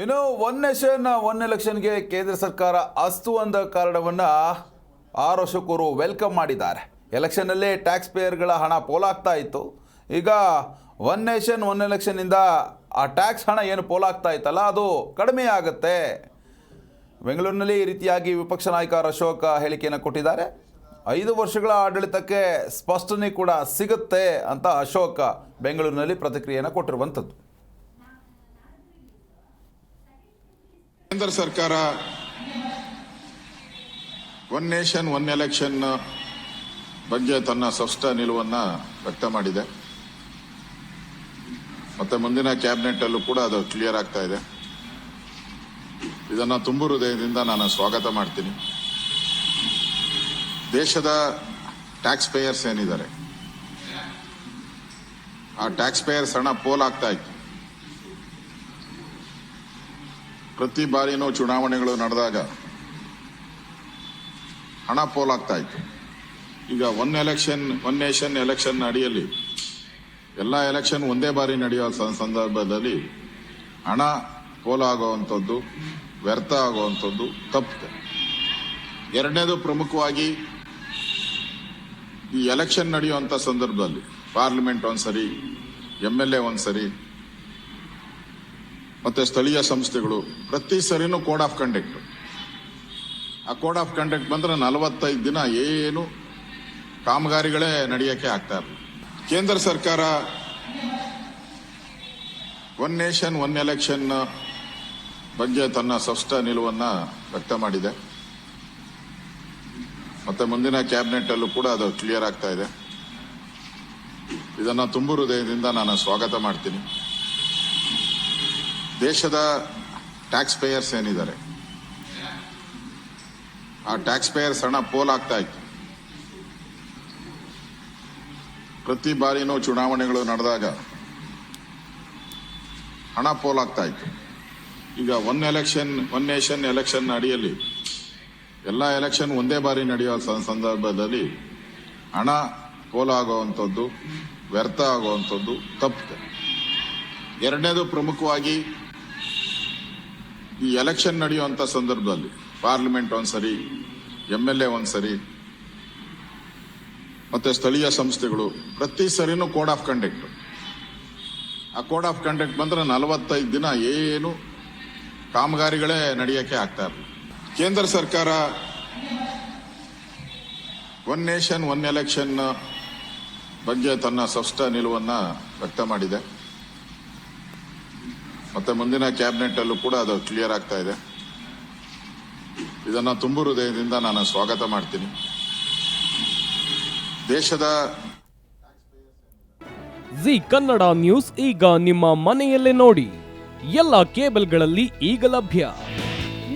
ಇನ್ನು one nation one ಎಲೆಕ್ಷನ್ಗೆ ಕೇಂದ್ರ ಸರ್ಕಾರ ಅಸ್ತು ಅಂದ ಕಾರಣವನ್ನು ಆರು ವರ್ಷಕ್ಕೂ ವೆಲ್ಕಮ್ ಮಾಡಿದ್ದಾರೆ. ಎಲೆಕ್ಷನ್ನಲ್ಲಿ ಟ್ಯಾಕ್ಸ್ ಪೇಯರ್ಗಳ ಹಣ ಪೋಲಾಗ್ತಾ ಇತ್ತು. ಈಗ ಒನ್ ನೇಷನ್ ಒನ್ ಎಲೆಕ್ಷನ್ನಿಂದ ಆ ಟ್ಯಾಕ್ಸ್ ಹಣ ಏನು ಪೋಲಾಗ್ತಾ ಇತ್ತಲ್ಲ, ಅದು ಕಡಿಮೆ ಆಗುತ್ತೆ. ಬೆಂಗಳೂರಿನಲ್ಲಿ ಈ ರೀತಿಯಾಗಿ ವಿಪಕ್ಷ ನಾಯಕ ಅಶೋಕ್ ಹೇಳಿಕೆಯನ್ನು ಕೊಟ್ಟಿದ್ದಾರೆ. ಐದು ವರ್ಷಗಳ ಆಡಳಿತಕ್ಕೆ ಸ್ಪಷ್ಟನೆ ಕೂಡ ಸಿಗುತ್ತೆ ಅಂತ ಅಶೋಕ ಬೆಂಗಳೂರಿನಲ್ಲಿ ಪ್ರತಿಕ್ರಿಯೆಯನ್ನು ಕೊಟ್ಟಿರುವಂಥದ್ದು. ಕೇಂದ್ರ ಸರ್ಕಾರ ಒನ್ ನೇಷನ್ ಒನ್ ಎಲೆಕ್ಷನ್ ಬಗ್ಗೆ ತನ್ನ ಸ್ಪಷ್ಟ ನಿಲುವನ್ನು ವ್ಯಕ್ತ ಮಾಡಿದೆ. ಮತ್ತೆ ಮುಂದಿನ ಕ್ಯಾಬಿನೆಟ್ ಅಲ್ಲೂ ಕೂಡ ಅದು ಕ್ಲಿಯರ್ ಆಗ್ತಾ ಇದೆ. ಇದನ್ನು ತುಂಬು ಹೃದಯದಿಂದ ನಾನು ಸ್ವಾಗತ ಮಾಡ್ತೀನಿ. ದೇಶದ ಟ್ಯಾಕ್ಸ್ ಪೇಯರ್ಸ್ ಏನಿದ್ದಾರೆ? ಆ ಟ್ಯಾಕ್ಸ್ ಪೇಯರ್ಸ್ ಹಣ ಪೋಲ್ ಆಗ್ತಾ ಇತ್ತು. ಪ್ರತಿ ಬಾರಿನೂ ಚುನಾವಣೆಗಳು ನಡೆದಾಗ ಹಣ ಪೋಲಾಗ್ತಾ ಇತ್ತು ಈಗ one election one nation election ಅಡಿಯಲ್ಲಿ ಎಲ್ಲ ಎಲೆಕ್ಷನ್ ಒಂದೇ ಬಾರಿ ನಡೆಯುವ ಸಂದರ್ಭದಲ್ಲಿ ಹಣ ಪೋಲಾಗುವಂಥದ್ದು, ವ್ಯರ್ಥ ಆಗುವಂಥದ್ದು ತಪ್ಪಿದೆ ಎರಡನೇದು ಪ್ರಮುಖವಾಗಿ ಈ ಎಲೆಕ್ಷನ್ ನಡೆಯುವಂಥ ಸಂದರ್ಭದಲ್ಲಿ ಪಾರ್ಲಿಮೆಂಟ್ ಒಂದ್ಸರಿ ಎಂ ಎಲ್ ಎ ಒಂದ್ಸರಿ ಮತ್ತೆ ಸ್ಥಳೀಯ ಸಂಸ್ಥೆಗಳು ಪ್ರತಿ ಸರಿನೂ ಕೋಡ್ ಆಫ್ ಕಂಡಕ್ಟ್. ಆ ಕೋಡ್ ಆಫ್ ಕಂಡಕ್ಟ್ ಬಂದರೆ ನಲವತ್ತೈದು ದಿನ ಏನು ಕಾಮಗಾರಿಗಳೇ ನಡೆಯೋಕ್ಕೆ ಆಗ್ತಾ ಇರಲಿಲ್ಲ ಕೇಂದ್ರ ಸರ್ಕಾರ ಒನ್ ನೇಷನ್, ಒನ್ ಎಲೆಕ್ಷನ್ ಬಗ್ಗೆ ತನ್ನ ಸ್ಪಷ್ಟ ನಿಲುವನ್ನು ವ್ಯಕ್ತ ಮಾಡಿದೆ. ಮತ್ತು ಮುಂದಿನ ಕ್ಯಾಬಿನೆಟ್ ಅಲ್ಲೂ ಕೂಡ ಅದು ಕ್ಲಿಯರ್ ಆಗ್ತಾ ಇದೆ. ಇದನ್ನ ತುಂಬು ಹೃದಯದಿಂದ ನಾನು ಸ್ವಾಗತ ಮಾಡ್ತೀನಿ. ದೇಶದ ಟ್ಯಾಕ್ಸ್ ಪೇಯರ್ಸ್ ಏನಿದ್ದಾರೆ? ಆ ಟ್ಯಾಕ್ಸ್ ಪೇಯರ್ಸ್ ಹಣ ಪೋಲ್ ಆಗ್ತಾ ಇತ್ತು. ಪ್ರತಿ ಬಾರಿನೂ ಚುನಾವಣೆಗಳು ನಡೆದಾಗ ಹಣ ಪೋಲ್ ಆಗ್ತಾ ಇತ್ತು. ಈಗ one election one nation election ಅಡಿಯಲ್ಲಿ ಎಲ್ಲ ಎಲೆಕ್ಷನ್ ಒಂದೇ ಬಾರಿ ನಡೆಯುವ ಸಂದರ್ಭದಲ್ಲಿ ಹಣ ಪೋಲ್ ಆಗುವಂಥದ್ದು, ವ್ಯರ್ಥ ಆಗುವಂಥದ್ದು ತಪ್ಪಿದೆ. ಎರಡನೇದು ಪ್ರಮುಖವಾಗಿ ಈ ಎಲೆಕ್ಷನ್ ನಡೆಯುವಂಥ ಸಂದರ್ಭದಲ್ಲಿ ಪಾರ್ಲಿಮೆಂಟ್ ಒಂದ್ಸರಿ ಎಂ ಎಲ್ ಎ ಒಂದ್ಸರಿ, ಮತ್ತೆ ಸ್ಥಳೀಯ ಸಂಸ್ಥೆಗಳು ಪ್ರತಿ ಸರಿನೂ ಕೋಡ್ ಆಫ್ ಕಂಡಕ್ಟ್. ಆ ಕೋಡ್ ಆಫ್ ಕಂಡಕ್ಟ್ ಬಂದ್ರೆ ನಲವತ್ತೈದು ದಿನ ಏನು ಕಾಮಗಾರಿಗಳೇ ನಡೆಯಕ್ಕೆ ಆಗ್ತಾ ಇರಲಿಲ್ಲ ಕೇಂದ್ರ ಸರ್ಕಾರ ಒನ್ ನೇಷನ್, ಒನ್ ಎಲೆಕ್ಷನ್ ಬಗ್ಗೆ ತನ್ನ ಸ್ಪಷ್ಟ ನಿಲುವನ್ನ ವ್ಯಕ್ತ ಮಾಡಿದೆ. ಮತ್ತೆ ಮುಂದಿನ ಕ್ಯಾಬಿನೆಟ್ ಅಲ್ಲೂ ಕೂಡ ಅದು ಕ್ಲಿಯರ್ ಆಗ್ತಾ ಇದೆ. ಇದನ್ನ ತುಂಬು ಹೃದಯದಿಂದ ನಾನು ಸ್ವಾಗತ ಮಾಡ್ತೀನಿ. ದೇಶದ ಜಿ ಕನ್ನಡ ನ್ಯೂಸ್ ಈಗ ನಿಮ್ಮ ಮನೆಯಲ್ಲೇ ನೋಡಿ. ಎಲ್ಲ ಕೇಬಲ್ಗಳಲ್ಲಿ ಈಗ ಲಭ್ಯ.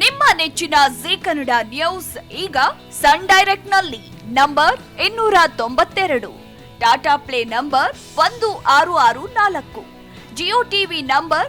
ನಿಮ್ಮ ನೆಚ್ಚಿನ ಜಿ ಕನ್ನಡ ನ್ಯೂಸ್ ಈಗ ಸನ್ ಡೈರೆಕ್ಟ್ನಲ್ಲಿ ನಂಬರ್ ಇನ್ನೂರ ತೊಂಬತ್ತೆರಡು ಟಾಟಾ ಪ್ಲೇ ನಂಬರ್ ಒಂದು ಆರು ಆರು ನಾಲ್ಕು ಜಿಯೋ ಟಿವಿ ನಂಬರ್